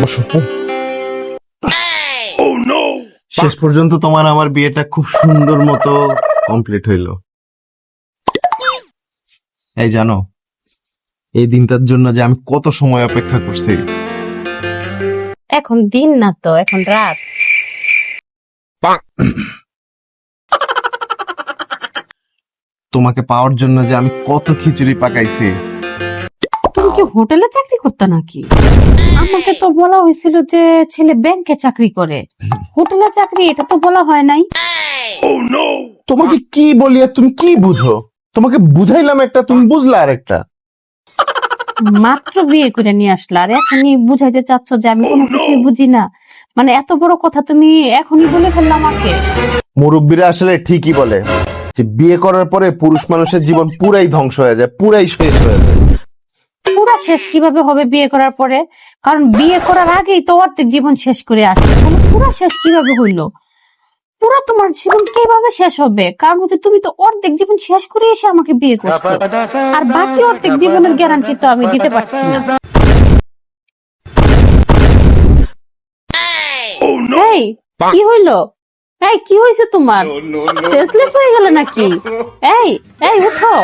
বসো শেষ পর্যন্ত তোমার আমার বিয়েটা খুব সুন্দর মতো কমপ্লিট হইল। এই জানো এই দিনটার জন্য যে আমি কত সময় অপেক্ষা করছি। এখন দিন না তো এখন রাত। তোমাকে পাওয়ার জন্য যে আমি কত খিচুড়ি পাকাইছি। তুমি কি হোটেলে চাকরি করতে নাকি? আমাকে তো বলা হয়েছিল যে ছেলে ব্যাংকে চাকরি করে। হোটেলে চাকরি এটা তো বলা হয় নাই। তোমাকে কি বলি আর তুমি কি বুঝো? তোমাকে বুঝাইলাম একটা তুমি বুঝলা আর একটা মাত্র বিয়ে করে নিয়ে আসলা আর এখনই বুঝাইতে চাচ্ছ যে আমি কোনো কিছুই বুঝি না। মানে এত বড় কথা তুমি এখনই বলে ফেললাম আমাকে। মুরব্বীরা আসলে ঠিকই বলে যে বিয়ে করার পরে পুরুষ মানুষের জীবন পুরাই ধ্বংস হয়ে যায় পুরাই শেষ হয়ে যায়। পুরা শেষ কীভাবে হবে বিয়ে করার পরে? কারণ বিয়ে করার আগেই তো অর্ধেক জীবন শেষ করে আসে তাহলে পুরা শেষ কীভাবে হইল? পুরা তোমার জীবন কীভাবে শেষ হবে? কারণ হচ্ছে তুমি তো অর্ধেক জীবন শেষ করে এসে আমাকে বিয়ে করছ। আর বাকি অর্ধেক জীবনের গ্যারান্টি তো আমি দিতে পারছি না। এই কি হইল? এই কি হয়েছে তোমার? সেন্সলেস হয়ে গেলে নাকি? এই এই উঠো।